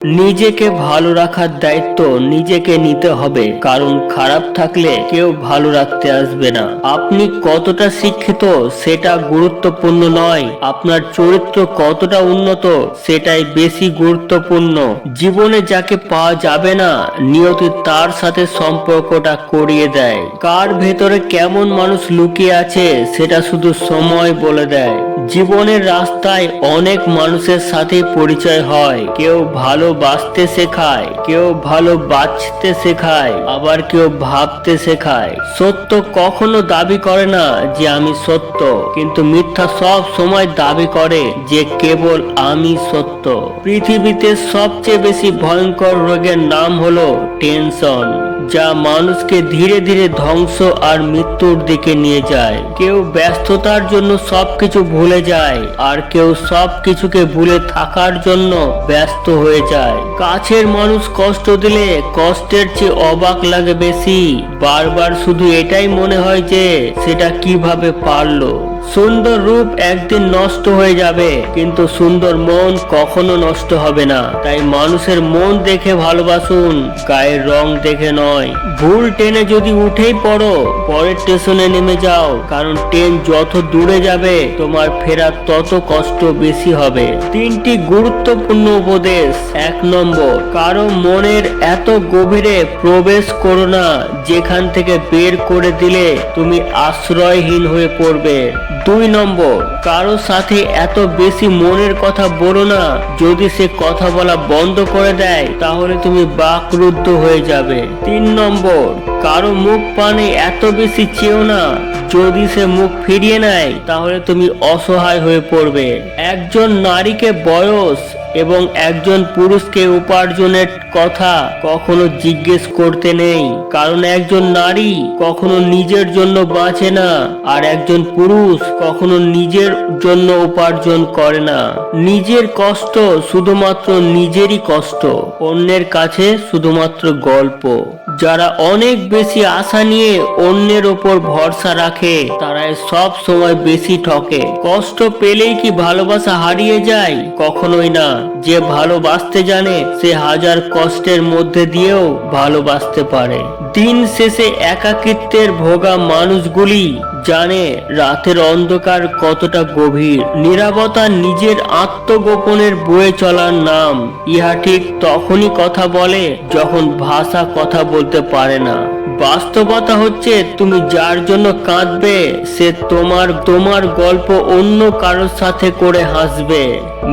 নিজেকে ভালো রাখার দায়িত্ব নিজেকে নিতে হবে, কারণ খারাপ থাকলে কেউ ভালো রাখতে আসবে না। আপনি কতটা শিক্ষিত সেটা গুরুত্বপূর্ণ নয়, আপনার চরিত্র কতটা উন্নত সেটাই বেশি গুরুত্বপূর্ণ। জীবনে যাকে পাওয়া যাবে না, নিয়তি তার সাথে সম্পর্কটা করিয়ে দেয়। কার ভেতরে কেমন মানুষ লুকিয়ে আছে, সেটা শুধু সময় বলে দেয়। জীবনের রাস্তায় অনেক মানুষের সাথে পরিচয় হয়, কেউ ভালো বাঁচতে শেখায়, কেউ ভালো বাঁচতে শেখায়, আবার কেউ ভাবতে শেখায়। সত্য কখনো দাবি করে না যে আমি সত্য, কিন্তু মিথ্যা সব সময় দাবি করে যে কেবল আমি সত্য। পৃথিবীতে সবচেয়ে বেশি ভয়ঙ্কর রোগের নাম হলো টেনশন। যা মানুষকে ধীরে ধীরে ধ্বংস আর মৃত্যুর দিকে নিয়ে যায়। কেউ ব্যস্ততার জন্য সবকিছু ভুলে যায় আর কেউ সব কিছুকে ভুলে থাকার জন্য ব্যস্ত হয়ে যায়। কাছের মানুষ কষ্ট দিলে কষ্টের চেয়ে অবাক লাগে বেশি। বারবার শুধু এটাই মনে হয় যে সেটা কীভাবে পারল। সুন্দর রূপ একদিন নষ্ট হয়ে যাবে, কিন্তু সুন্দর মন কখনো নষ্ট হবে না। তাই মানুষের মন দেখে ভালোবাসুন, গায়ের রং দেখে নয়। ভুল ট্রেনে যদি উঠেই পড়ো, পরের স্টেশনে নেমে যাও, কারণ ট্রেন যত দূরে যাবে, তোমার ফেরার তত কষ্ট বেশি হবে। তিনটি গুরুত্বপূর্ণ উপদেশ। এক নম্বর, কারও মনের এত গভীরে প্রবেশ করো না, যেখান থেকে বের করে দিলে তুমি আশ্রয়হীন হয়ে পড়বে। দুই নম্বর, কারও সাথে এত বেশি মনের কথা বলো না। যদি সে কথা বলা বন্ধ করে দেয়, তাহলে তুমি বাকরুদ্ধ হয়ে যাবে। তিন নম্বর, কারও মুখ পানে এত বেশি চেও না। যদি সে মুখ ফিরিয়ে নেয়, তাহলে তুমি অসহায় হয়ে পড়বে। একজন নারীকে বয়স এবং একজন পুরুষকে উপার্জনের কথা কখনো জিজ্ঞেস করতে নেই। কারণ একজন নারী কখনো নিজের জন্য বাঁচে না, আর একজন পুরুষ কখনো নিজের জন্য উপার্জন করে না। নিজের কষ্ট শুধুমাত্র নিজেরই কষ্ট, অন্যের কাছে শুধুমাত্র গল্প। যারা অনেক বেশি আশা নিয়ে অন্যের ওপর ভরসা রাখে, তারাই সব সময় বেশি ঠকে। কষ্ট পেলেই কি ভালোবাসা হারিয়ে যায়? কখনোই না। যে ভালোবাসতে জানে, সে হাজার কষ্টের মধ্যে দিয়েও ভালোবাসতে পারে। দিন শেষে একাকিত্বের ভোগা মানুষগুলি জানে রাতের অন্ধকার কতটা গভীর। নিরাপত্তা নিজের আত্মগোপনের বয়ে চলার নাম। ইহা ঠিক তখনই কথা বলে যখন ভাষা কথা বলতে পারে না। বাস্তবতা হচ্ছে তুমি যার জন্য কাঁদবে, সে তোমার তোমার গল্প অন্য কারোর সাথে করে হাসবে।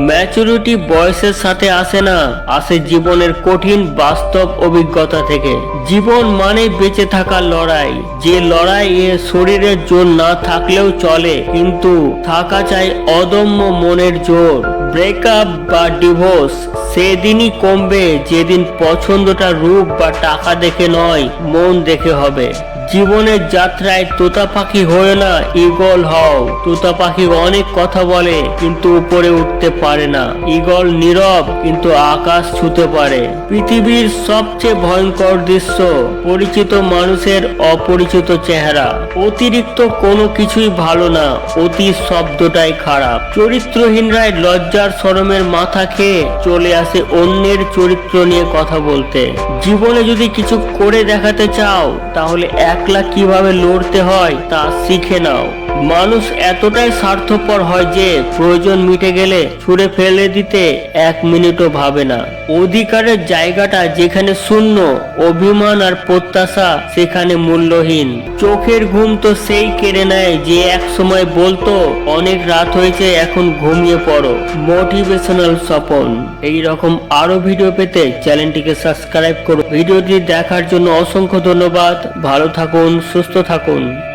ম্যাচুরিটি বয়সের সাথে আসে না, আসে জীবনের কঠিন বাস্তব অভিজ্ঞতা থেকে। জীবন মানে বেঁচে থাকার লড়াই। যে লড়াই এ শরীরের জোর না থাকলেও চলে, কিন্তু থাকা চাই অদম্য মনের জোর। ব্রেকআপ বা ডিভোর্স সেদিনই কমবে যেদিন পছন্দটা রূপ বা টাকা দেখে নয় মন দেখে হবে। জীবনের যাত্রায় তোতা পাখি হয়ে না ইগল হও। তোতা পাখি অনেক কথা বলে, কিন্তু উপরে উঠতে পারে না। ইগল নীরব, কিন্তু আকাশ ছুতে পারে। পৃথিবীর সবচেয়ে ভয়ঙ্কর দৃশ্য, পরিচিত মানুষের অপরিচিত চেহারা। অতিরিক্ত কোনো কিছুই ভালো না, অতি শব্দটাই খারাপ। চরিত্রহীনরাই লজ্জার শরমের মাথা খেয়ে চলে আসে অন্যের চরিত্র নিয়ে কথা বলতে। জীবনে যদি কিছু করে দেখাতে চাও, তাহলে একলা কীভাবে লড়তে হয় তা শিখে নাও। মানুষ এতটাই স্বার্থপর হয় যে প্রয়োজন মিটে গেলে ছুঁড়ে ফেলে দিতে এক মিনিটও ভাবে না। অধিকারের জায়গাটা যেখানে শূন্য, অভিমান আর প্রত্যাশা সেখানে মূল্যহীন। চোখের ঘুম তো সেই কেড়ে নেয় যে এক সময় বলতো, অনেক রাত হয়েছে, এখন ঘুমিয়ে পড়ো। মোটিভেশনাল স্বপন। এই রকম আরও ভিডিও পেতে চ্যানেলটিকে সাবস্ক্রাইব করুন ভিডিওটি দেখার জন্য অসংখ্য ধন্যবাদ। ভালো থাকুন, সুস্থ থাকুন।